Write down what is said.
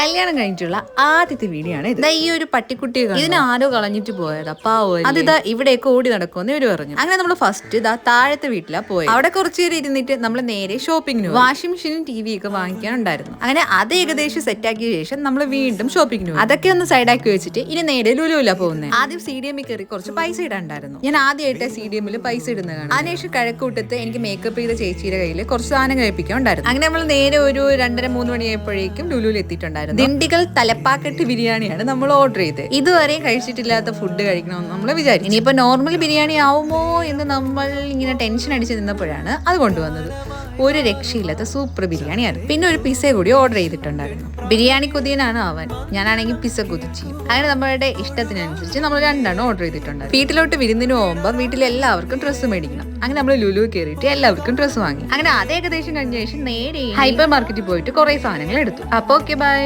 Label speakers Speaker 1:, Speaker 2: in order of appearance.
Speaker 1: കല്യാണം കഴിഞ്ഞിട്ടുള്ള ആദ്യത്തെ വീഡിയോ ആണ് ഇത്. ഈ ഒരു പട്ടിക്കുട്ടി ഇതിന് ആരോ കളഞ്ഞിട്ട് പോയത് പാവോ അതിതാ ഇവിടെയൊക്കെ ഓടി നടക്കുമെന്ന് ഇവർ പറഞ്ഞു. അങ്ങനെ നമ്മൾ ഫസ്റ്റ് ഇതാ താഴത്തെ വീട്ടിലാ പോയത് അവിടെ കുറച്ചു നേരം ഇരുന്നിട്ട് നമ്മൾ നേരെ ഷോപ്പിങ്ങിന് വാഷിംഗ് മെഷീനും ടി വി ഒക്കെ വാങ്ങിക്കാനുണ്ടായിരുന്നു. അങ്ങനെ അത് ഏകദേശം സെറ്റ് ആക്കിയ ശേഷം നമ്മൾ വീണ്ടും ഷോപ്പിങ്ങിന് അതൊക്കെ ഒന്ന് സൈഡാക്കി വെച്ചിട്ട് ഇനി നേരെ ലുലുവില പോകുന്നത് ആദ്യം സി ഡി എമ്മിൽ കയറി കുറച്ച് പൈസ ഇടാണ്ടായിരുന്നു. ഞാൻ ആദ്യമായിട്ട് സി ഡി എമ്മിൽ പൈസ ഇടുന്നത് കാണാം അതിനുശേഷം കഴക്കൂട്ടത്ത് എനിക്ക് മേക്കപ്പ് ചെയ്ത ചേച്ചിയുടെ കയ്യിൽ കുറച്ച് സാധനം കഴിപ്പിക്കാൻ ഉണ്ടായിരുന്നു. അങ്ങനെ നമ്മൾ നേരെ ഒരു രണ്ടര മൂന്ന് മണിയായപ്പോഴേക്കും ലുലുവിൽ എത്തിയിട്ടുണ്ടായിരുന്നു. ദിണ്ടികൾ തലപ്പാക്കെട്ട് ബിരിയാണിയാണ് നമ്മൾ ഓർഡർ ചെയ്തത്. ഇതുവരെ കഴിച്ചിട്ടില്ലാത്ത ഫുഡ് കഴിക്കണമെന്ന് നമ്മൾ വിചാരിച്ചു. ഇനിയിപ്പോ നോർമൽ ബിരിയാണി ആവുമോ എന്ന് നമ്മൾ ഇങ്ങനെ ടെൻഷൻ അടിച്ച് നിന്നപ്പോഴാണ് അത് കൊണ്ടുവന്നത്. ഒരു രക്ഷയില്ലാത്ത സൂപ്പർ ബിരിയാണിയായിരുന്നു പിന്നെ ഒരു പിസ്സ കൂടി ഓർഡർ ചെയ്തിട്ടുണ്ടായിരുന്നു. ബിരിയാണി കുതിയനാണ് അവൻ. ഞാനാണെങ്കിൽ പിസ്സ കുതിച്ചു അങ്ങനെ നമ്മളുടെ ഇഷ്ടത്തിനനുസരിച്ച് നമ്മൾ രണ്ടെണ്ണം ഓർഡർ ചെയ്തിട്ടുണ്ട് വീട്ടിലോട്ട് വിരുന്നിന് പോകുമ്പോൾ വീട്ടിൽ എല്ലാവർക്കും ഡ്രസ്സ് മേടിക്കണം. അങ്ങനെ നമ്മൾ ലുലു കയറിയിട്ട് എല്ലാവർക്കും ഡ്രസ്സ് വാങ്ങി. അങ്ങനെ അത് ഏകദേശം കഴിഞ്ഞ ശേഷം നേരെ ഹൈപ്പർ മാർക്കറ്റിൽ പോയിട്ട് കുറെ സാധനങ്ങൾ എടുത്തു. അപ്പോൾ ഓക്കെ ബൈ